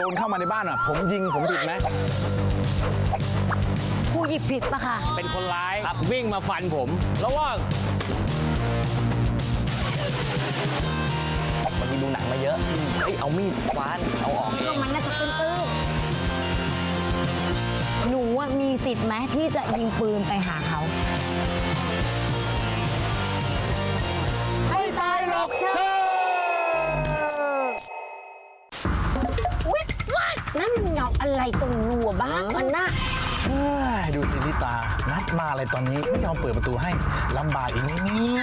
โจรเข้ามาในบ้านอะ ผมยิงผมผิดไหมครูหยิบผิดปะค่ะ เป็นคนร้ายวิ่งมาฟันผมระว่างบางทีดูหนังมาเยอะเฮ้ยเอามีดคว้านเอาออกเอก็งมันน่าจะตื้นๆหนูอะมีสิทธิ์ไหมที่จะยิงปืนไปหาเขาไม่ตายหรอกเธอ นั่นมันเงาอะไรตรงรัวบ้างมันน่ะเฮ้ยดูสิลิตา นัดมาอะไรตอนนี้ไม่ยอมเปิดประตูให้ลำบากอีกไหมเนี่ย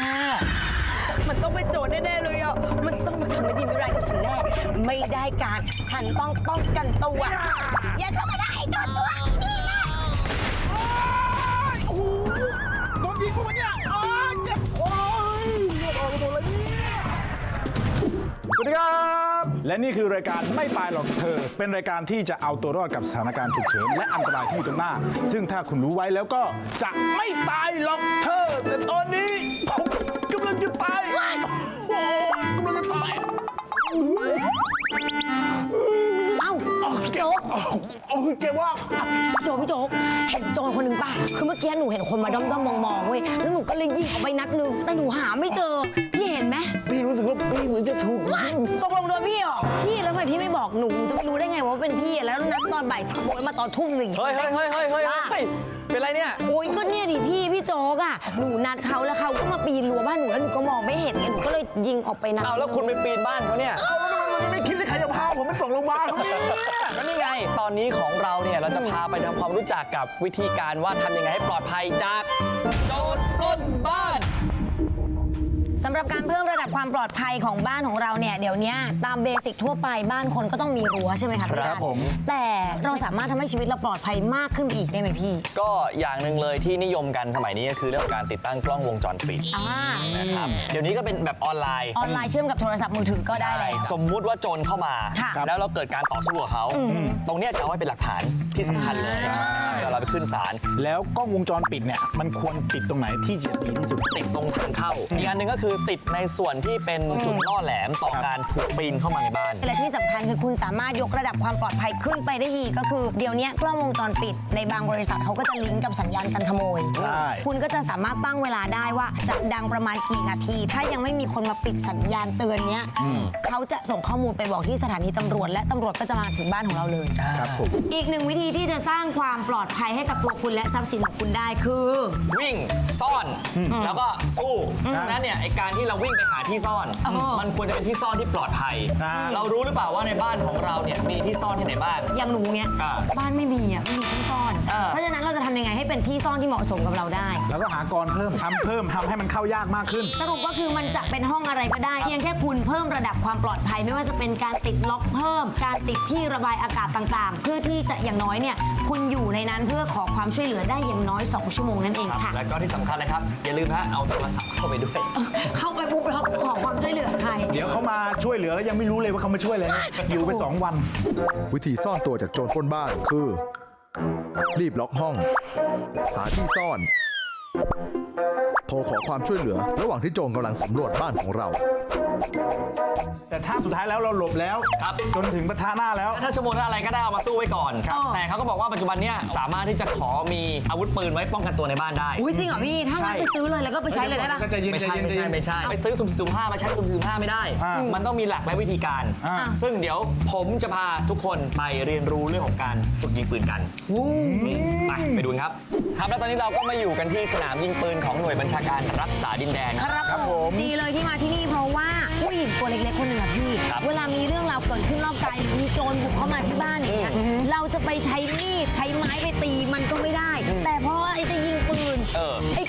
มันต้องเป็นโจรแน่ ๆ เลยอะ มันจะต้องมาทำไม่ดีไม่ร้ายกับฉันแน่ ไม่ได้การ ฉันต้องป้องกันตัว อย่าเข้ามาได้ไอ้โจรชั่ว และนี่คือรายการไม่ตายหรอกเธอ เป็นรายการที่จะเอาตัวรอดกับสถานการณ์ฉุกเฉินและอันตรายที่อยู่ตรงหน้า ซึ่งถ้าคุณรู้ไว้แล้วก็จะไม่ตายหรอกเธอ แต่ตอนนี้ผมกำลังจะตายโอ้ยกำลังจะตายเอ้าพี่โจ๊กโอ้ยเจ็บว่าโจ๊กพี่โจ๊กเห็นโจรคนหนึ่งป่ะ คือเมื่อกี้หนูเห็นคนมาด้อมๆมองๆเว้ย แล้วหนูก็เลยยิงออกไปนัดหนึง แต่หนูหาไม่เจอ พี่เห็นไหมพี่รู้สึกว่าพี่เหมือนจะถูกยิงตกลงโดนพี่เหรอ พี่แล้วทำไมพี่ไม่บอกหนูหนูจะไม่รู้ได้ไงว่าเป็นพี่แล้วนัดตอนบ่ายสามโมงแล้วมาตอนทุ่มหนึ่งเฮ้ยเฮ้ยเฮ้ยเฮ้ยเฮ้ยเฮ้ยเป็นไรเนี่ย โอ้ยก็เนี่ยดิพี่พี่โจ๊กอะหนูนัดเขาแล้วเขาก็มาปีนรั้วบ้านหนูแล้วหนูก็มองไม่เห็นไงหนูก็เลยยิงออกไปนัดเอาแล้วคุณไปปีนบ้านเขาเนี่ยเอาแล้วทำไมวันนี้ไม่คิดจะใครจะพาผมไปส่งโรงพยาบาลเขาเนี่ยก็นี่ไงตอนนี้ของเราเนี่ยเราจะพาไปทำความรู้จักกับวิธีการว่าทำยังไงให้ปลอดภัยจากโจรปล้นบ้าน สำหรับการเพิ่มระดับความปลอดภัยของบ้านของเราเนี่ยเดี๋ยวเนี้ยตามเบสิกทั่วไปบ้านคนก็ต้องมีรั้วใช่ไหมคะพี่ครับอาตผม แต่เราสามารถทำให้ชีวิตเราปลอดภัยมากขึ้นอีกได้ไหมพี่ก็อย่างหนึ่งเลยที่นิยมกันสมัยนี้ก็คือเรื่องของการติดตั้งกล้องวงจรปิดอ่านะครับเดี๋ยวนี้ก็เป็นแบบออนไลน์ออนไลน์เชื่อมกับโทรศัพท์มือถือก็ได้เลยสมมุติว่าโจรเข้ามา ค่ะ แล้วเราเกิดการต่อสู้กับเขา ตรงเนี้ยจะเอาไว้เป็นหลักฐานที่สำคัญเลย เดี๋ยวเราไปขึ้นศาลแล้วกล้องวงจรปิดเนี่ยมันควรติดตรงไหนที่จะดีที่สุด ติดตรงทางเข้าอีกอันหนึ่งก็คือติดในส่วนที่เป็นจุดล่อแหลมต่อการถูกปีนเข้ามาในบ้าน และที่สำคัญคือคุณสามารถยกระดับความปลอดภัยขึ้นไปได้อีกก็คือเดี๋ยวนี้กล้องวงจรปิดในบางบริษัทเขาก็จะลิงก์กับสัญญาณการขโมย ใช่ คุณก็จะสามารถตั้งเวลาได้ว่าจะดังประมาณกี่นาที ถ้ายังไม่มีคนมาปิดสัญญาณเตือนเนี้ยเขาจะส่งข้อมูลไปบอกที่สถานีตำรวจ และตำรวจก็จะมาถึงบ้านของเราเลย ครับผม อีกหนึ่งวิธีที่จะสร้างความปลอดภัยให้กับตัวคุณและทรัพย์สินของคุณได้คือ วิ่งซ่อนแล้วก็สู้ดังนั้นเนี่ยไอการที่เราวิ่งไปหาที่ซ่อนอ๋อมันควรจะเป็นที่ซ่อนที่ปลอดภัยอ่าเรารู้หรือเปล่าว่าในบ้านของเราเนี่ยมีที่ซ่อนที่ไหนบ้าง อย่างหนูเนี้ยอ่าบ้านไม่มีอะไม่มีที่ซ่อน อ่า เพราะฉะนั้นเราจะทำยังไงให้เป็นที่ซ่อนที่เหมาะสมกับเราได้ แล้วก็หากรเพิ่มทำเพิ่มทำให้มันเข้ายากมากขึ้น สรุปก็คือมันจะเป็นห้องอะไรก็ได้ เพียงแค่คุณเพิ่มระดับความปลอดภัย ไม่ว่าจะเป็นการติดล็อกเพิ่ม การติดที่ระบายอากาศต่างๆ เพื่อที่จะอย่างน้อยเนี่ยคุณอยู่ในนั้นเพื่อขอความช่วยเหลือได้อย่างน้อย 2 ชั่วโมงนั่นเองค่ะ แล้วก็ที่สำคัญนะครับ อย่าลืมฮะเอาโทรศัพท์เข้าไปด้วย เข้าไปปุ๊บแล้วขอความช่วยเหลือใคร เดี๋ยวเขามาช่วยเหลือแล้วยังไม่รู้เลยว่าเขามาช่วยอะไรนะอยู่ไปสองวัน วิธีซ่อนตัวจากโจรปล้นบ้านคือ รีบล็อกห้อง หาที่ซ่อน โทรขอความช่วยเหลือ ระหว่างที่โจรกำลังสำรวจบ้านของเรา แต่ถ้าสุดท้ายแล้วเราหลบแล้ว ครับ จนถึงปะทะหน้าแล้ว ถ้าชั่วโมงละอะไรก็ได้เอามาสู้ไว้ก่อน ครับ แต่เขาก็บอกว่าปัจจุบันเนี่ยสามารถที่จะขอมีอาวุธปืนไว้ป้องกันตัวในบ้านได้ อุ้ยจริงเหรอพี่ ถ้างั้นใช่ ไปซื้อเลยแล้วก็ไปใช้เลยได้ปะ ก็จะยินไม่ใจใช่เย็นไม่ใจใช่เย็นไม่ใช่ไปซื้อสุ่มสุ่มห้ามาใช้สุ่มสุ่มห้าไม่ได้ อ่ามัมันต้องมีหลักและวิธีการ อ่า ซึ่งเดี๋ยวผมจะพาทุกคนไปเรียนรู้เรื่องของการฝึกยิงปืนกันไปไปดูกันครับ ครับแล้วตอนนี้เราก็มาอยู่กันที่สนามยิงปืนของหน่วยบัญชาการรักษาดินแดน ครับผมดีเลยที่มาที่นี่เพราะว่าผู้หญิงตัวเล็กๆคนหนึ่งอะพี่ ครับเวลามีเรื่องราวเกิดขึ้นรอบกายหรือมีโจรบุกเข้ามาที่บ้านอย่างเงี้ยเราจะไปใช้มีดใช้ไม้ไปตีมันก็ไม่ได้ แต่เพราะว่าไอ้จะยิงปืนเออ ไอ้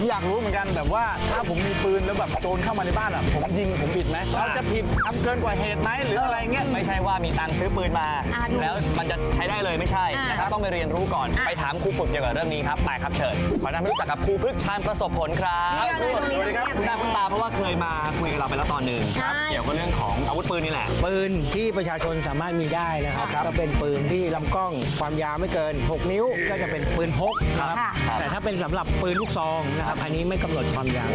ผมอยากรู้เหมือนกันแบบว่าถ้าผมมีปืนแล้วแบบโจรเข้ามาในบ้านอะผมยิงผมผิดไหมเราจะผิดทำเกินกว่าเหตุไหมหรืออะไรเงี้ยไม่ใช่ว่ามีตังค์ซื้อปืนมา อ่าดูแล้วมันจะใช้ได้เลยไม่ใช่อ่านนะครับต้องไปเรียนรู้ก่อน อะ ไปถามครูฝึกเกี่ยวกับเรื่องนี้ครับไปครับเชิญขอแนะนำให้รู้จักกับครูพฤกษ์ชาญประสบผลครับนี่อะไรตรงนี้สวัสดีครับตรงนี้คุณหน้าคุณตาเพราะว่าเคยมาคุยกับเราไปแล้วตอนหนึ่งใช่เกี่ยวกับเรื่องของอาวุธปืนนี่แหละ ปืนที่ประชาชนสามารถมีได้นะครับค่ะก็เป็นปืนที่ลำกล้องความยาวไม่เกิน 6 นิ้ว ก็จะเป็นปืนพกนะครับ ค่ะ แต่ถ้าเป็นสำหรับปืนลูกซองนะครับอันนี้ไม่กำหนดความยาว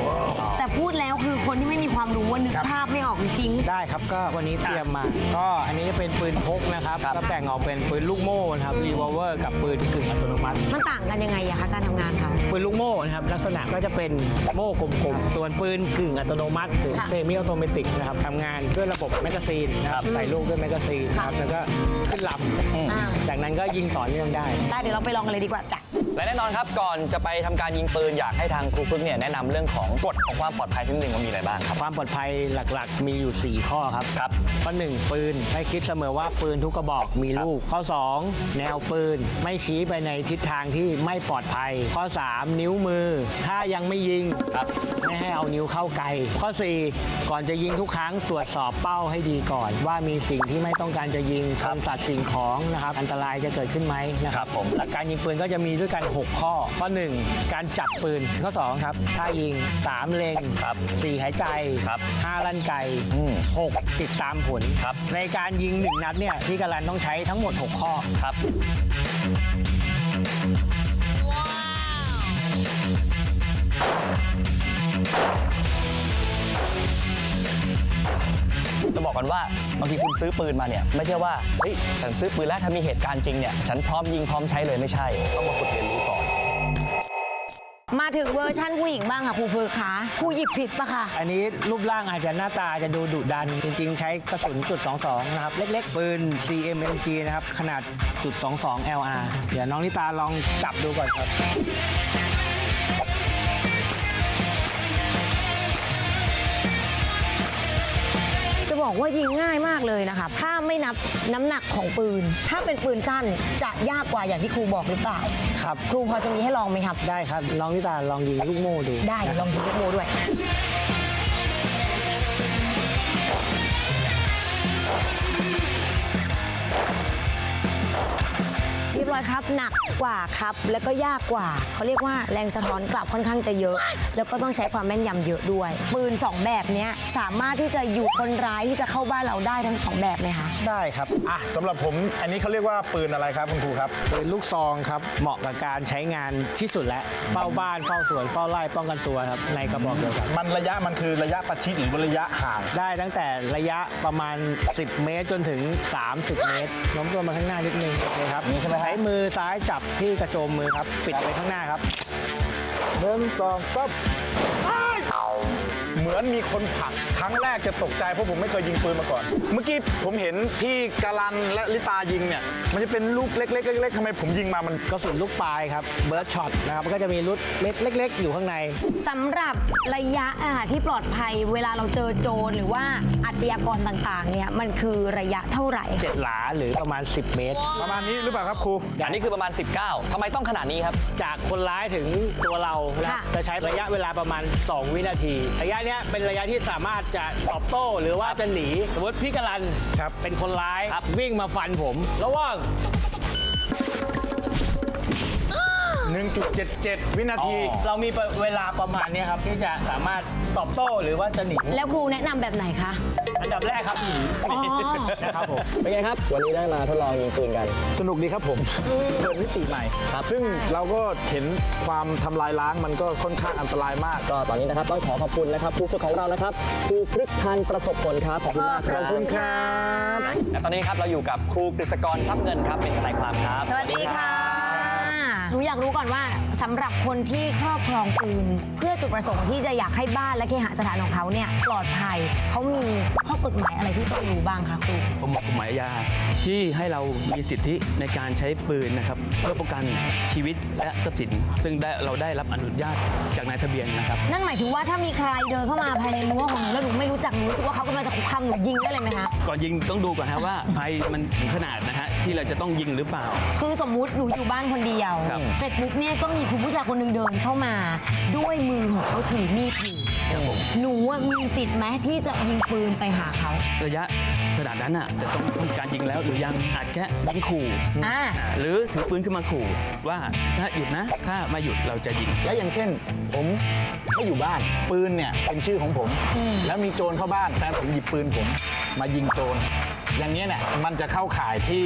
แต่พูดแล้วคือคนที่ไม่มีความรู้ว่านึกภาพไม่ออกจริง ได้ครับก็วันนี้เตรียมมา ก็อันนี้จะเป็นปืนพกนะครับก็แบ่งออกเป็นปืนลูกโม่นะครับรีวอลเวอร์กับปืนกึ่งอัตโนมัติๆมันต่างกันยังไงอะคะการทำงานเขา ปืนลูกโม่นะครับลักษณะก็จะเป็นโม่กลมๆ ส่วนปืนกึ่งอัตโนมัติหรือค่ะเซมิออโตเมติกนะครับทำงานด้วยระบบแมกกาซีนนะครับใส่ลูกด้วยแมกกาซีนนะครับแล้วก็ขึ้นลอ่าำจากนั้นก็ยิงต่อเนื่องได้ ได้เดี๋ยวเราไปลองกันเลยดีกว่าจ้ะ และแน่นอนครับก่อนจะไปทำการยิงปืนอยากให้ทางครูพึกเนี่ยแนะนำเรื่องของกฎของความปลอดภัยที่หนึ่งว่ามีอะไรบ้างครับความปลอดภัยหลักๆ มีอยู่ 4 ข้อครับครับข้อ1ปืนให้คิดเสมอว่าปืนทุกกระบอกมีลูก ข้อ 2 แนวปืน ไม่ชี้ไปในทิศทางที่ไม่ปลอดภัย ข้อ 3 นิ้วมือ ถ้ายังไม่ยิงครับไม่ให้เอานิ้วเข้าไกล ข้อ 4 ก่อนจะยิงทุกครั้งตรวจสอบเป้าให้ดีก่อน ว่ามีสิ่งที่ไม่ต้องการจะยิงครับคำสัตว์สิ่งของนะครับอันตรายจะเกิดขึ้นไหมนะคครัรับบผมหลักการยิงปืนก็จะมีด้วยกัน6 ข้อ ข้อ 1 การจับปืน ข้อ 2 ครับท่ายิง 3 เล็งครับ4หายใจครับ5ลั่นไกอืม6ติดตามผล ครับ ในการยิง 1 นัดเนี่ยพี่กาลันต้องใช้ทั้งหมด 6 ข้อ ครับ จะบอกกันว่าบางทีคุณซื้อปืนมาเนี่ยไม่ใช่ว่าเฮ้ยฉันซื้อปืนแล้วถ้ามีเหตุการณ์จริงเนี่ยฉันพร้อมยิงพร้อมใช้เลยไม่ใช่ ต้องมาฝึกเรียนรู้ก่อน มาถึงเวอร์ชั่นผู้หญิงบ้างค่ะครูพึกคะครูหยิบผิดปะคะอันนี้รูปร่างอาจจะหน้าตาจะดูดุดัน จริง ๆ ใช้กระสุนจุด22 นะครับ เล็ก ๆ ปืน CMMG นะครับ ขนาดจุด22 LR เดี๋ยวน้องนิตาลองจับดูก่อนครับ บอกว่ายิงง่ายมากเลยนะคะ ถ้าไม่นับน้ำหนักของปืน ถ้าเป็นปืนสั้นจะยากกว่าอย่างที่ครูบอกหรือเปล่า ครับ ครูพอจะมีให้ลองไหมครับ ได้ครับน้องนิตาลองยิงลูกโม่ดูได้เดี๋ยวลองยิงลูกโมด้วย รียบร้อยครับ หนักกว่าครับ แล้วก็ยากกว่า เขาเรียกว่าแรงสะท้อนกลับค่อนข้างจะเยอะ แล้วก็ต้องใช้ความแม่นยำเยอะด้วย ปืน 2 แบบเนี้ยสามารถที่จะอยู่คนร้ายที่จะเข้าบ้านเราได้ทั้งสองแบบไหมคะได้ครับ อะสำหรับผมอันนี้เขาเรียกว่าปืนอะไรครับคุณครูครับ ปืนลูกซองครับ เหมาะกับการใช้งานที่สุดแล้วเฝ้าบ้านเฝ้าสวนเฝ้าไร่ป้องกันตัวครับในกระบอกเดียวกัน มันระยะมันคือระยะประชิดหรือระยะห่าง ได้ตั้งแต่ระยะประมาณ 10 เมตรจนถึง 30 เมตรโน้มตัวมาข้างหน้านิดนึงโอเคครับนี่ใช่ไหมครับ ใช้มือซ้ายจับที่กระโจมมือครับ ปิดไปข้างหน้าครับหนึ่งสองซับ เหมือนมีคนผลักครั้งแรกจะตกใจเพราะผมไม่เคยยิงปืนมาก่อน เมื่อกี้ผมเห็นพี่กาลันและลิตายิงเนี่ย มันจะเป็นลูกเล็กๆเล็กๆทำไมผมยิงมามันกระสุนลูกปลายครับเบิร์ดช็อตนะครับก็จะมีรุดเม็ดเล็ก ๆ อยู่ข้างในสำหรับระยะอะค่ะที่ปลอดภัย เวลาเราเจอโจรหรือว่าอาชญากรต่างๆเนี่ยมันคือระยะเท่าไหร่คะ7หลาหรือประมาณ 10 เมตร ประมาณนี้หรือเปล่าครับครูอันนี้คือประมาณ 19ทำไมต้องขนาดนี้ครับ จากคนร้ายถึงตัวเรานะครับจะใช้ระยะเวลาประมาณ 2 วินาทีระยะเนี้ยเป็นระยะที่สามารถจะตอบโต้หรือว่าจะหนีสมมติพี่กรันครับเป็นคนร้ายวิ่งมาฟันผมระหว่าง 1.77 วินาที เรามีเวลาประมาณเนี้ยครับที่จะสามารถตอบโต้หรือว่าจะหนีแล้วครูแนะนำแบบไหนคะ อันดับแรกครับหนีอ๋อ นะครับผม เป็นไงครับ วันนี้ได้มาทดลองยิงปืนกัน สนุกดีครับผมเปิดมิติใหม่ครับซึ่งเราก็เห็นความทำลายล้างมันก็ค่อนข้างอันตรายมาก ก็ตอนนี้นะครับต้องขอขอบคุณนะครับครูฝึกของเรานะครับครูพฤกทันประสบผลครับขอบคุณมากครับขอบคุณครับ และตอนนี้ครับเราอยู่กับครูกฤษกรทรัพย์เงินครับเป็นทนายความครับ สวัสดีค่ะ หนูอยากรู้ก่อนว่าสำหรับคนที่ครอบครองปืน เพื่อจุดประสงค์ที่จะอยากให้บ้านและเคหสถานของเขาเนี่ยปลอดภัยเขามีข้อกฎหมายอะไรที่ต้องรู้บ้างคะครูประมวลกฎหมายอาญาที่ให้เรามีสิทธิในการใช้ปืนนะครับ เพื่อป้องกันชีวิตและทรัพย์สิน ซึ่งได้เราได้รับอนุญาตจากนายทะเบียนนะครับ นั่นหมายถึงว่าถ้ามีใครเดินเข้ามาภายในรั้วของหนูแล้วหนูไม่รู้จักหนูรู้สึกว่าเขากำลังจะคุกคามหนูยิงได้เลยไหมคะก่อนยิงต้องดูก่อนฮะว่าภัยมันถึงขนาดนะฮะที่เราจะต้องยิงหรือเปล่า คือสมมุติหนูอยู่บ้านคนเดียว ครับเสร็จปุ๊บเนี่ยก็มีคุณผู้ชายคนหนึ่งเดินเข้ามา ด้วยมือของเขาถือมีดอยู่ครับผม หนูอะมีสิทธิ์ไหมที่จะยิงปืนไปหาเขา ระยะขนาดนั้นอะจะต้องต้องการยิงแล้วหรือยังอาจแค่ยิงขู่อ่าอ่า หรือถือปืนขึ้นมาขู่ว่าถ้าหยุดนะ ถ้าไมาหยุดเราจะยิง และอย่างเช่น ผมไม่อยู่บ้าน ปืนเนี่ยเป็นชื่อของผม แล้วมีโจรเข้าบ้านแฟนผมหยิบปืนผม มายิงโจร อย่างเนี้ยเนี่ยมันจะเข้าข่ายที่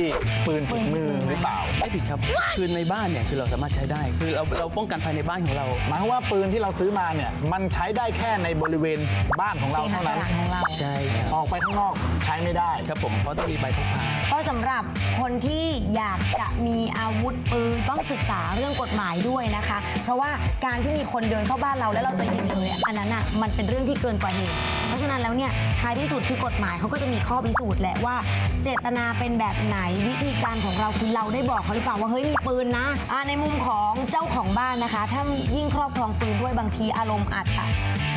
ปืนผิดมือหรือเปล่า ไม่ผิดครับปืนในบ้านเนี่ยคือเราสามารถใช้ได้ คือเราเราป้องกันภายในบ้านของเรา หมายความว่าปืนที่เราซื้อมาเนี่ยมันใช้ได้แค่ในบริเวณบ้านของเราเคหเท่านั้นสถานของเราใช่ครับออกไปข้างนอกใช้ไม่ได้ครับผมเพราะต้องมีใบพกพาก็สำหรับคนที่อยากจะมีอาวุธปืนต้องศึกษาเรื่องกฎหมายด้วยนะคะ เพราะว่าการที่มีคนเดินเข้าบ้านเราแล้วเราจะยิงเลยอันนั้นอะมันเป็นเรื่องที่เกินกว่าเหตุเพราะฉะนั้นแล้วเนี่ยท้ายที่สุดคือกฎหมายเขาก็จะมีข้อพิสูจน์แหละว่า เจตนาเป็นแบบไหนวิธีการของเราคือเราได้บอกเขาหรือเปล่าว่าเฮ้ยมีปืนนะอ่าในมุมของเจ้าของบ้านนะคะ ถ้ายิ่งครอบครองปืนด้วยบางทีอารมณ์อาจจะ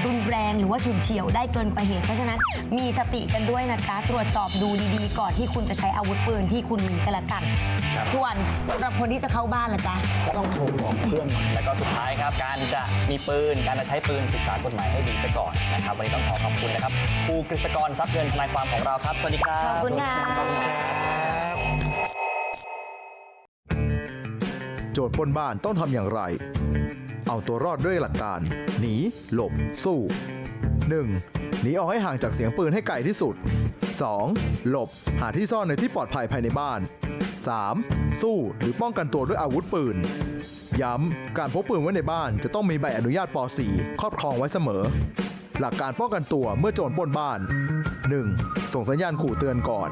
รุนแรงหรือว่าฉุนเฉียวได้เกินกว่าเหตุ เพราะฉะนั้นมีสติกันด้วยนะจ๊ะตรวจสอบดูดีๆ ก่อนที่คุณจะใช้อาวุธปืนที่คุณมีก็แล้วกันส่วนสำหรับคนที่จะเข้าบ้านล่ะจ๊ะต้องโทรบอกเพื่อนแล้วก็สุดท้ายครับ การจะมีปืน การจะใช้ปืนศึกษากฎหมายให้ดีซะก่อนนะครับ วันนี้ต้องขอขอบคุณนะครับครูกฤษกรทรัพย์เงินทนายความของเราครับ สวัสดีครับ ขอบคุณค่ะโจรปล้นบ้านต้องทำอย่างไร เอาตัวรอดด้วยหลักการ หนี หลบ สู้ 1. หนีออกให้ห่างจากเสียงปืนให้ไกลที่สุด 2. หลบ หาที่ซ่อนในที่ปลอดภัยภายในบ้าน 3. สู้หรือป้องกันตัวด้วยอาวุธปืน ย้ำ การพกปืนไว้ในบ้านจะต้องมีใบอนุญาตป .4 ครอบครองไว้เสมอ หลักการป้องกันตัวเมื่อโจรปล้นบ้าน 1. ส่งสัญญาณขู่เตือนก่อน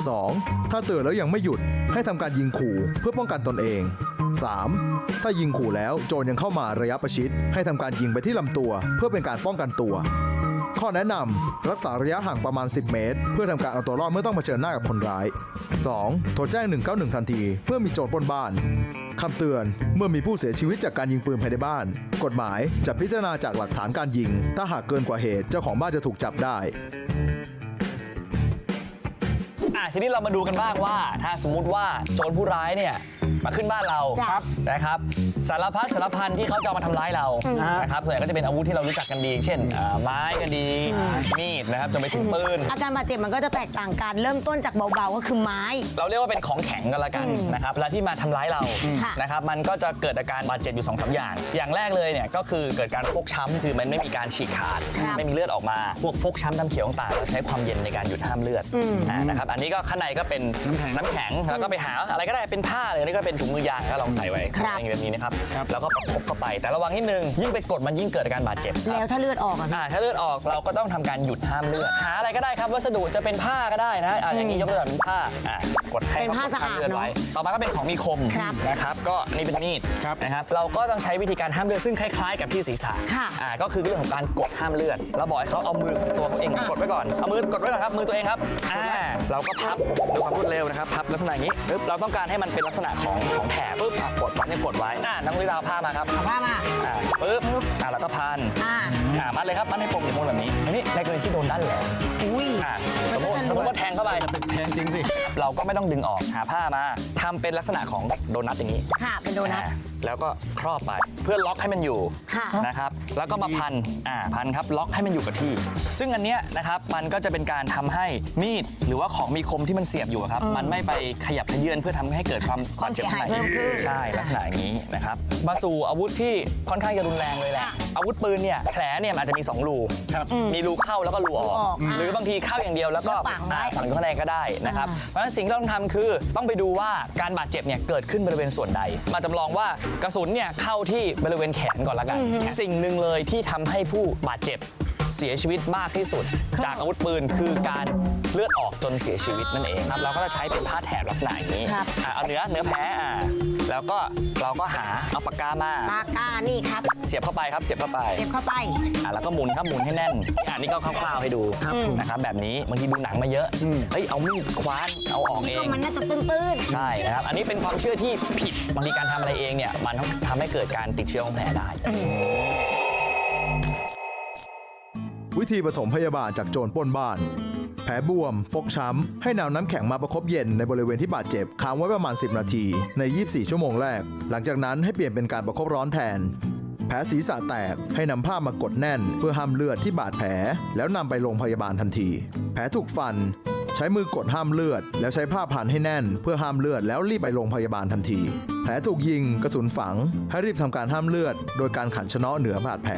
2. ถ้าเตือนแล้วยังไม่หยุดให้ทำการยิงขู่เพื่อป้องกันตนเอง 3. ถ้ายิงขู่แล้วโจรยังเข้ามาระยะประชิด ให้ทำการยิงไปที่ลำตัว เพื่อเป็นการป้องกันตัว ข้อแนะนำรักษาระยะห่างประมาณ 10 เมตร เพื่อทำการเอาตัวรอดเมื่อต้องเผชิญหน้ากับคนร้าย 2. โทรแจ้ง 191 ทันทีเมื่อมีโจรปล้นบ้านคำเตือน เมื่อมีผู้เสียชีวิตจากการยิงปืนภายในบ้าน กฎหมายจะพิจารณาจากหลักฐานการยิง ถ้าหากเกินกว่าเหตุเจ้าของบ้านจะถูกจับได้ อะทีนี้เรามาดูกันบ้างว่า ถ้าสมมุติว่าโจรผู้ร้ายเนี่ย มาขึ้นบ้านเราจ้ะครับนะครับสารพัดสารพันที่เขาจะเอามาทำร้ายเรานะครับส่วนใหญ่ก็จะเป็นอาวุธที่เรารู้จักกันดี เช่นอ่าไม้ก็ดีมีดนะครับจนไปถึงปืน อาการบาดเจ็บมันก็จะแตกต่างกันเริ่มต้นจากเบาๆก็คือไม้ เราเรียกว่าเป็นของแข็งกันละกันนะครับเวลาที่มาทำร้ายเราค่ะ นะครับมันก็จะเกิดอาการบาดเจ็บอยู่2อสอย่าง อย่างแรกเลยเนี่ยก็คือเกิดการฟกช้ำคือมันไม่มีการฉีกขาด ครับไม่มีเลือดออกมา พวกฟกช้ำดำเขียวต่างๆเราใช้ความเย็นในการหยุดห้ามเลือดอ่านะครับอันนี้ก็ข้างในก็เป็นน้ำแข็ง น้ำแข็งแล้วก็ไปหาอะไรก็ได้เป็นผ้าเลยนี่ก็เป็นถุงมือยางก็ลองใส่ไว้ครับ อย่างแบบนี้นะครับ แล้วก็ประคบเข้าไป แต่ระวังนิดนึง ยิ่งไปกดมันยิ่งเกิดอาการบาดเจ็บแล้วถ้าเลือดออกอะพี่ อ่าถ้าเลือดออกเราก็ต้องทำการหยุดห้ามเลือดหาอะไรก็ได้ครับ วัสดุจะเป็นผ้าก็ได้นะอ่าอย่างนี้ยกตัวอย่างเป็นผ้าอ่ากดให้เป็นผ้าขกดห้มเลือดสะอาดเนอะไว้ต่อมาก็เป็นของมีคมครับนะครับก็นี่เป็นมีดนะครับเราก็ต้องใช้วิธีการห้ามเลือดซึ่งคล้ายๆ กับที่ศีรษะค่ะอ่าก็คือเรื่องของการกดห้ามเลือดเราบอกให้เขาเอามือของตัวเขาเองกดไว้ก่อนเอามือกดไว้ก่อนครับมือตัวเองครับอ่าเราก็พับด้วยความรวดเร็วนะครับพับลักษณะอย่างนี้ปึ๊บเราต้องการให้มันเป็นลักษณะของของแผลปึ๊บอะกดไว้เนี่ยกดไว้อ่าน้องลิดาเอาผ้ามาครับเอาผ้ามา อ่าปึ๊บ อ่าแล้วก็พันอ่า อ่ามัดเลยครับมัดให้ปมอยู่บนแบบนี้อันนี้ในกรณีที่โดนด้านแหลมอุ้ย อ่าสมันมมก็ติจะ สมมติว่าแทงเข้าไปแพงจริงสิเราก็ไม่ต้องดึงออกหาผ้ามาทำเป็นลักษณะของโดนัทอย่างนี้ ค่ะ เป็นโดนัท อ่าแล้วก็ครอบไปเพื่อล็อกให้มันอยู่ค่ะ นะครับ แล้วก็มาพันอ่าพันครับล็อกให้มันอยู่กับที่ ซึ่งอันเนี้ยนะครับมันก็จะเป็นการทำให้มีดหรือว่าของมีคมที่มันเสียบอยู่อะครับมันไม่ไปขยับขยื่นเพื่อทำให้เกิดความความบดจ็บเสียหายข้งในเพิ่มขึ้น ใช่ลักษณะอย่างนี้นะครับมาสู่อาวุธที่ค่อนข้างจะรุนแรงเลยแหละค่ะอาวุธปืนเนี่ยแผลเนี่ยมันอาจจะมีสองรูมีรูเข้าแล้วก็รูออกรูออกอ่าหรือบางทีเข้าอย่างเดียวแล้วก็แล้วฝังไว้ อ่า ฝังอยู่ข้างในก็ได้นะครับอ่าเพราะฉะนั้นสิ่งที่เราต้องทำคือต้องไปดูว่าการบาดเจ็บเนี่ยเกิดขึ้นบริเวณส่วนใด มาจำลองว่ากระสุนเนี่ยเข้าที่บริเวณแขนก่อนละกัน สิ่งหนึ่งเลยที่ทำให้ผู้บาดเจ็บเสียชีวิตมากที่สุด จากอาวุธปืนคือการเลือดออกจนเสียชีวิตนั่นเองครับ เราก็จะใช้เป็นผ้าแถบลักษณะอย่างนี้ครับ อ่าเอาเนื้อเนื้อแพ้อ่าแล้วก็เราก็หาเอาปากกามา ปากกานี่ครับเสียบเข้าไปครับเสียบเข้าไป เก็บเข้าไป อะแล้วก็หมุนครับหมุนให้แน่นอ่านี่ก็คร่าวๆให้ดูนะครับแบบนี้บางทีดูหนังมาเยอะเฮ้ยเอามีดคว้านเอาออกนี่เอก็ง มันน่าจะตื้น ใช่นะครับ อันนี้เป็นความเชื่อที่ผิด บางทีการทำอะไรเองเนี่ย มันทำให้เกิดการติดเชื้อของแผลได้ วิธีปฐมพยาบาลจากโจรปล้นบ้าน แผลบวม ฟกช้ำ ให้นำน้ำแข็งมาประคบเย็นในบริเวณที่บาดเจ็บค้างไว้ประมาณ 10 นาที ใน 24 ชั่วโมงแรก หลังจากนั้นให้เปลี่ยนเป็นการประคบร้อนแทน แผลศีรษะแตกให้นำผ้ามากดแน่น เพื่อห้ามเลือดที่บาดแผล แล้วนำไปโรงพยาบาลทันที แผลถูกฟัน ใช้มือกดห้ามเลือด แล้วใช้ผ้าพันให้แน่น เพื่อห้ามเลือดแล้วรีบไปโรงพยาบาลทันที แผลถูกยิงกระสุนฝัง ให้รีบทำการห้ามเลือด โดยการขันชนะเหนือบาดแผล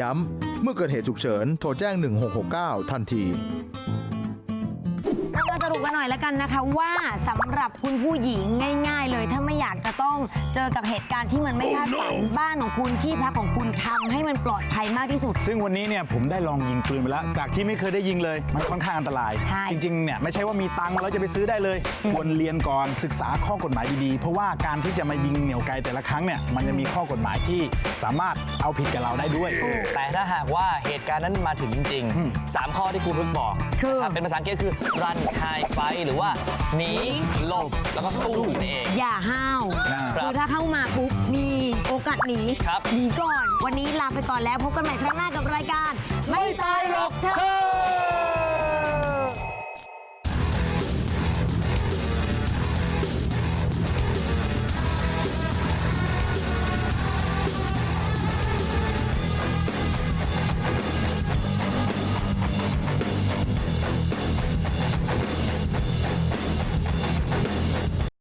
ย้ำ เมื่อเกิดเหตุฉุกเฉินโทรแจ้ง 1669 ทันทีเรามาสรุปกันหน่อยแล้วกันนะคะว่าสำหรับคุณผู้หญิงง่าย ๆ เลยถ้าไม่ากจะต้องเจอกับเหตุการณ์ที่มันไม่คาดฝันบ้านของคุณที่พักของคุณทำให้มันปลอดภัยมากที่สุด ซึ่งวันนี้เนี่ยผมได้ลองยิงปืนไปแล้ว จากที่ไม่เคยได้ยิงเลย มันค่อนข้างอันตราย ใช่ จริงๆเนี่ยไม่ใช่ว่ามีตังค์แล้วจะไปซื้อได้เลย ควรเรียนก่อนศึกษาข้อกฎหมายดีๆ เพราะว่าการที่จะมายิงเหนี่ยวไกลแต่ละครั้งเนี่ยมันจะมีข้อกฎหมายที่สามารถเอาผิดกับเราได้ด้วย แต่ถ้าหากว่าเหตุการณ์นั้นมาถึงจริงๆ3 ข้อที่ครูพึกบอกคือ ถ้าเป็นภาษาอังกฤษคือ run hide fight หรือว่าหนีหลบแล้วก็สู้นั่นเอง อย่าห้าวอ่าคือ ถ้าเข้ามาปุ๊บมีโอกาสหนีครับ หนีก่อน วันนี้ลาไปก่อนแล้วพบกันใหม่ครั้งหน้ากับรายการ ไม่ตายหรอกเธอ